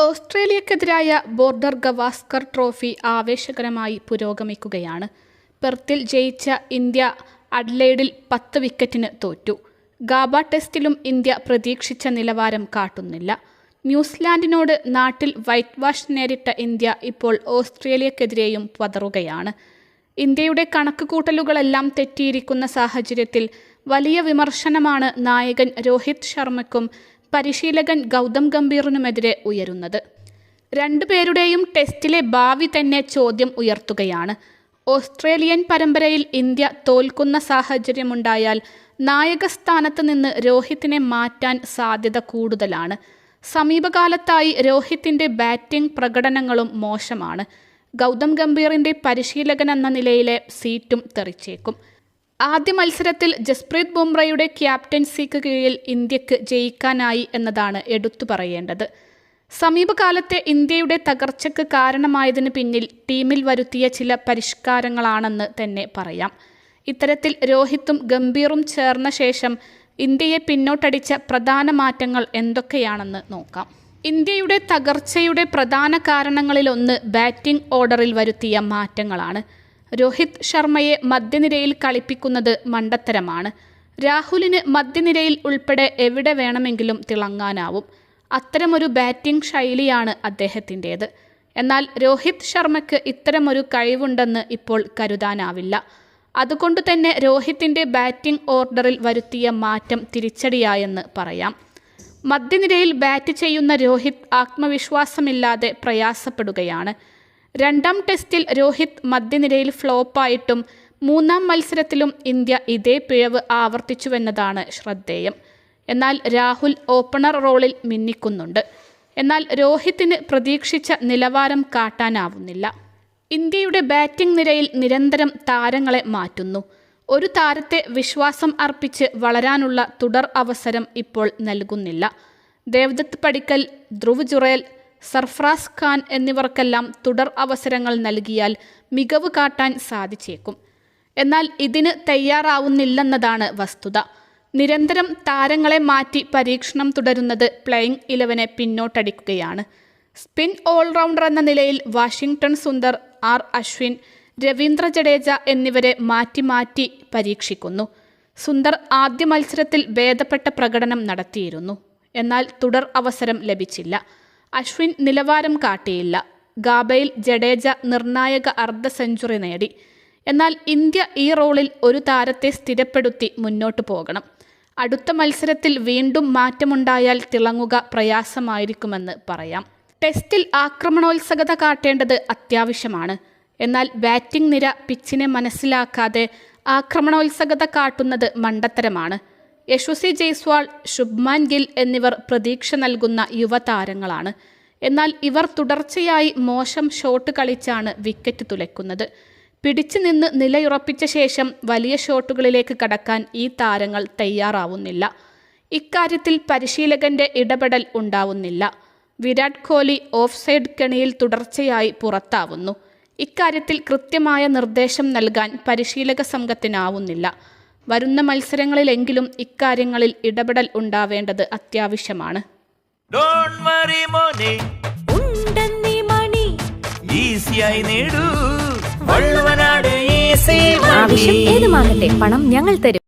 ഓസ്ട്രേലിയക്കെതിരായ Border Gavaskar trophy ആവേശകരമായി പുരോഗമിക്കുകയാണ്. പെർത്തിൽ ജയിച്ച ഇന്ത്യ അഡ്ലൈഡിൽ പത്ത് വിക്കറ്റിന് തോറ്റു. ഗാബ ടെസ്റ്റിലും ഇന്ത്യ പ്രതീക്ഷിച്ച നിലവാരം കാട്ടുന്നില്ല. ന്യൂസിലാൻഡിനോട് നാട്ടിൽ വൈറ്റ് വാഷ് നേരിട്ട ഇന്ത്യ ഇപ്പോൾ ഓസ്ട്രേലിയക്കെതിരെയും പതറുകയാണ്. ഇന്ത്യയുടെ കണക്കുകൂട്ടലുകളെല്ലാം തെറ്റിയിരിക്കുന്ന സാഹചര്യത്തിൽ വലിയ വിമർശനമാണ് നായകൻ രോഹിത് ശർമ്മയ്ക്കും പരിശീലകൻ ഗൗതം ഗംഭീറിനുമെതിരെ ഉയരുന്നത്. രണ്ടുപേരുടെയും ടെസ്റ്റിലെ ഭാവി തന്നെ ചോദ്യം ഉയർത്തുകയാണ്. ഓസ്ട്രേലിയൻ പരമ്പരയിൽ ഇന്ത്യ തോൽക്കുന്ന സാഹചര്യമുണ്ടായാൽ നായകസ്ഥാനത്ത് നിന്ന് രോഹിത്തിനെ മാറ്റാൻ സാധ്യത കൂടുതലാണ്. സമീപകാലത്തായി രോഹിത്തിന്റെ ബാറ്റിംഗ് പ്രകടനങ്ങളും മോശമാണ്. ഗൗതം ഗംഭീറിന്റെ പരിശീലകൻ എന്ന നിലയിലെ സീറ്റും തെറിച്ചേക്കും. ആദ്യ മത്സരത്തിൽ ജസ്പ്രീത് ബുംറയുടെ ക്യാപ്റ്റൻസിക്ക് കീഴിൽ ഇന്ത്യയ്ക്ക് ജയിക്കാനായി എന്നതാണ് എടുത്തു പറയേണ്ടത്. സമീപകാലത്തെ ഇന്ത്യയുടെ തകർച്ചയ്ക്ക് കാരണമായതിനു പിന്നിൽ ടീമിൽ വരുത്തിയ ചില പരിഷ്കാരങ്ങളാണെന്ന് തന്നെ പറയാം. ഇത്തരത്തിൽ രോഹിത്തും ഗംഭീറും ചേർന്ന ശേഷം ഇന്ത്യയെ പിന്നോട്ടടിച്ച പ്രധാന മാറ്റങ്ങൾ എന്തൊക്കെയാണെന്ന് നോക്കാം. ഇന്ത്യയുടെ തകർച്ചയുടെ പ്രധാന കാരണങ്ങളിലൊന്ന് ബാറ്റിംഗ് ഓർഡറിൽ വരുത്തിയ മാറ്റങ്ങളാണ്. രോഹിത് ശർമ്മയെ മധ്യനിരയിൽ കളിപ്പിക്കുന്നത് മണ്ടത്തരമാണ്. രാഹുലിന് മധ്യനിരയിൽ ഉൾപ്പെടെ എവിടെ വേണമെങ്കിലും തിളങ്ങാനാവും. അത്തരമൊരു ബാറ്റിംഗ് ശൈലിയാണ് അദ്ദേഹത്തിന്റേത്. എന്നാൽ രോഹിത് ശർമ്മയ്ക്ക് ഇത്തരമൊരു കഴിവുണ്ടെന്ന് ഇപ്പോൾ കരുതാനാവില്ല. അതുകൊണ്ട് തന്നെ രോഹിത്തിന്റെ ബാറ്റിംഗ് ഓർഡറിൽ വരുത്തിയ മാറ്റം തിരിച്ചടിയായെന്ന് പറയാം. മധ്യനിരയിൽ ബാറ്റ് ചെയ്യുന്ന രോഹിത് ആത്മവിശ്വാസമില്ലാതെ പ്രയാസപ്പെടുകയാണ്. രണ്ടാം ടെസ്റ്റിൽ രോഹിത് മധ്യനിരയിൽ ഫ്ലോപ്പായിട്ടും മൂന്നാം മത്സരത്തിലും ഇന്ത്യ ഇതേ പിഴവ് ആവർത്തിച്ചുവെന്നതാണ് ശ്രദ്ധേയം. എന്നാൽ രാഹുൽ ഓപ്പണർ റോളിൽ മിന്നിക്കുന്നുണ്ട്. എന്നാൽ രോഹിത്തിന് പ്രതീക്ഷിച്ച നിലവാരം കാട്ടാനാവുന്നില്ല. ഇന്ത്യയുടെ ബാറ്റിംഗ് നിരയിൽ നിരന്തരം താരങ്ങളെ മാറ്റുന്നു. ഒരു താരത്തെ വിശ്വാസം അർപ്പിച്ച് വളരാനുള്ള തുടർ അവസരം ഇപ്പോൾ നൽകുന്നില്ല. ദേവദത്ത് പടിക്കൽ ധ്രുവ് ജുറേൽ സർഫ്രാസ് ഖാൻ എന്നിവർക്കെല്ലാം തുടർ അവസരങ്ങൾ നൽകിയാൽ മികവ് കാട്ടാൻ സാധിച്ചേക്കും. എന്നാൽ ഇതിന് തയ്യാറാവുന്നില്ലെന്നതാണ് വസ്തുത. നിരന്തരം താരങ്ങളെ മാറ്റി പരീക്ഷണം തുടരുന്നത് പ്ലേയിങ് ഇലവനെ പിന്നോട്ടടിക്കുകയാണ്. സ്പിൻ ഓൾറൗണ്ടർ എന്ന നിലയിൽ വാഷിംഗ്ടൺ സുന്ദർ ആർ അശ്വിൻ രവീന്ദ്ര ജഡേജ എന്നിവരെ മാറ്റി മാറ്റി പരീക്ഷിക്കുന്നു. സുന്ദർ ആദ്യ മത്സരത്തിൽ ഭേദപ്പെട്ട പ്രകടനം നടത്തിയിരുന്നു. എന്നാൽ തുടർ അവസരം ലഭിച്ചില്ല. അശ്വിൻ നിലവാരം കാട്ടിയില്ല. ഗാബയിൽ ജഡേജ നിർണായക അർദ്ധ സെഞ്ചുറി നേടി. എന്നാൽ ഇന്ത്യ ഈ റോളിൽ ഒരു താരത്തെ സ്ഥിരപ്പെടുത്തി മുന്നോട്ടു പോകണം. അടുത്ത മത്സരത്തിൽ വീണ്ടും മാറ്റമുണ്ടായാൽ തിളങ്ങുക പ്രയാസമായിരിക്കുമെന്ന് പറയാം. ടെസ്റ്റിൽ ആക്രമണോത്സകത കാട്ടേണ്ടത് അത്യാവശ്യമാണ്. എന്നാൽ ബാറ്റിംഗ് നിര പിച്ചിനെ മനസ്സിലാക്കാതെ ആക്രമണോത്സകത കാട്ടുന്നത് മണ്ടത്തരമാണ്. യശസ്വി ജയ്സ്വാൾ ശുഭ്മാൻ ഗിൽ എന്നിവർ പ്രതീക്ഷ നൽകുന്ന യുവതാരങ്ങളാണ്. എന്നാൽ ഇവർ തുടർച്ചയായി മോശം ഷോട്ട് കളിച്ചാണ് വിക്കറ്റ് തുലയ്ക്കുന്നത്. പിടിച്ചു നിന്ന് നിലയുറപ്പിച്ച ശേഷം വലിയ ഷോട്ടുകളിലേക്ക് കടക്കാൻ ഈ താരങ്ങൾ തയ്യാറാവുന്നില്ല. ഇക്കാര്യത്തിൽ പരിശീലകന്റെ ഇടപെടൽ ഉണ്ടാവുന്നില്ല. വിരാട് കോഹ്ലി ഓഫ് സൈഡ് കെണിയിൽ തുടർച്ചയായി പുറത്താവുന്നു. ഇക്കാര്യത്തിൽ കൃത്യമായ നിർദ്ദേശം നൽകാൻ പരിശീലക സംഘത്തിനാവുന്നില്ല. വരുന്ന മത്സരങ്ങളിലെങ്കിലും ഇക്കാര്യങ്ങളിൽ ഇടപെടൽ ഉണ്ടാവേണ്ടത് അത്യാവശ്യമാണ്. ഡോണ്ട് വറി മോനെ. ഉണ്ടെന്നീ മണി. ഈസിയായി നേടൂ. വള്ളുവനാട് ഈസി ആവശ്യം ഏതുമാകട്ടെ പണം ഞങ്ങൾ തരും.